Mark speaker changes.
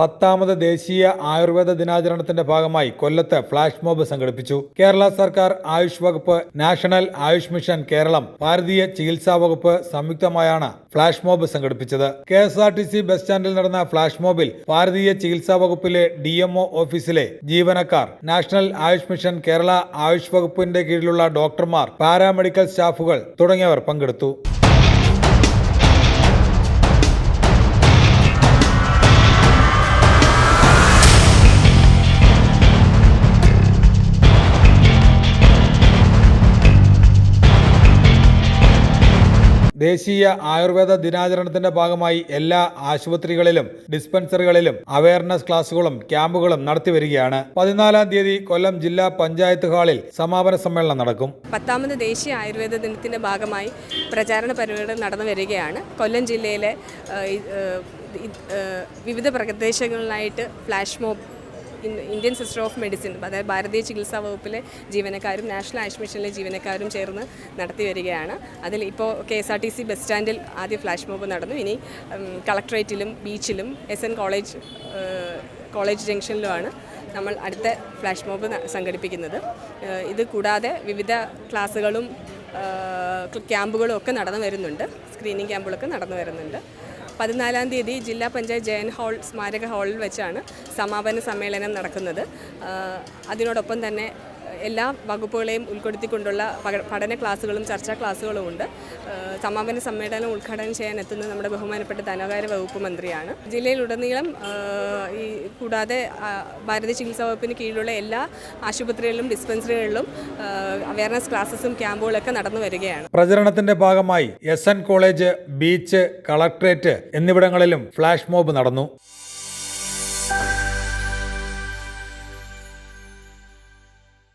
Speaker 1: പത്താമത് ദേശീയ ആയുർവേദ ദിനാചരണത്തിന്റെ ഭാഗമായി കൊല്ലത്ത് ഫ്ളാഷ് മോബ് സംഘടിപ്പിച്ചു. കേരള സർക്കാർ ആയുഷ് വകുപ്പ് നാഷണൽ ആയുഷ് മിഷൻ കേരളം ഭാരതീയ ചികിത്സാ വകുപ്പ് സംയുക്തമായാണ് ഫ്ളാഷ് മോബ് സംഘടിപ്പിച്ചത്. K S R T C bus സ്റ്റാൻഡിൽ നടന്ന ഫ്ളാഷ് മോബിൽ ഭാരതീയ ചികിത്സാ വകുപ്പിലെ ഡി എംഒ ഓഫീസിലെ ജീവനക്കാർ നാഷണൽ ആയുഷ് മിഷൻ കേരള ആയുഷ് വകുപ്പിന്റെ കീഴിലുള്ള ഡോക്ടർമാർ പാരാമെഡിക്കൽ സ്റ്റാഫുകൾ തുടങ്ങിയവർ പങ്കെടുത്തു. ദേശീയ ആയുർവേദ ദിനാചരണത്തിന്റെ ഭാഗമായി എല്ലാ ആശുപത്രികളിലും ഡിസ്പെൻസറികളിലും അവയർനെസ് ക്ലാസുകളും ക്യാമ്പുകളും നടത്തിവരികയാണ് പതിനാലാം തീയതി കൊല്ലം ജില്ലാ പഞ്ചായത്ത് ഹാളിൽ സമാപന സമ്മേളനം നടക്കും.
Speaker 2: പത്താമത് ദേശീയ ആയുർവേദ ദിനത്തിന്റെ ഭാഗമായി പ്രചാരണ പരിപാടികൾ നടന്നു വരികയാണ്. കൊല്ലം ജില്ലയിലെ വിവിധ പ്രദേശങ്ങളിലായിട്ട് flash mob Indian system of medicine അതായത് ഭാരതീയ ചികിത്സാ വകുപ്പിലെ ജീവനക്കാരും നാഷണൽ ആയുഷ് മിഷനിലെ ജീവനക്കാരും ചേർന്ന് നടത്തി വരികയാണ്. അതിൽ ഇപ്പോൾ K S R T C bus സ്റ്റാൻഡിൽ ആദ്യ ഫ്ലാഷ് മോബ് നടന്നു. ഇനി കളക്ട്രേറ്റിലും ബീച്ചിലും എസ് എൻ കോളേജ് കോളേജ് ജംഗ്ഷനിലുമാണ് നമ്മൾ അടുത്ത ഫ്ലാഷ് മോബ് സംഘടിപ്പിക്കുന്നത്. ഇത് കൂടാതെ വിവിധ ക്ലാസ്സുകളും ക്യാമ്പുകളും ഒക്കെ നടന്നു വരുന്നുണ്ട്. സ്ക്രീനിങ് ക്യാമ്പുകളൊക്കെ നടന്നു വരുന്നുണ്ട്. പതിനാലാം തീയതി ജില്ലാ പഞ്ചായത്ത് ജയൻ ഹാൾ സ്മാരക ഹാളിൽ വെച്ചാണ് സമാപന സമ്മേളനം നടക്കുന്നത്. അതിനോടൊപ്പം തന്നെ എല്ലാ വകുപ്പുകളെയും ഉൾപ്പെടുത്തിക്കൊണ്ടുള്ള പഠന ക്ലാസ്സുകളും ചർച്ചാ ക്ലാസ്സുകളും ഉണ്ട്. സമാപന സമ്മേളനം ഉദ്ഘാടനം ചെയ്യാൻ എത്തുന്നത് നമ്മുടെ ബഹുമാനപ്പെട്ട ധനകാര്യ വകുപ്പ് മന്ത്രിയാണ്. ജില്ലയിലുടനീളം ഈ കൂടാതെ ഭാരതീയ ചികിത്സാ വകുപ്പിന് കീഴിലുള്ള എല്ലാ ആശുപത്രികളിലും ഡിസ്പെൻസറികളിലും അവയർനെസ് ക്ലാസ്സസും ക്യാമ്പുകളൊക്കെ നടന്നു വരികയാണ്.
Speaker 1: പ്രചരണത്തിന്റെ ഭാഗമായി S N college beach collectorate എന്നിവിടങ്ങളിലും ഫ്ലാഷ് മോബ് നടന്നു.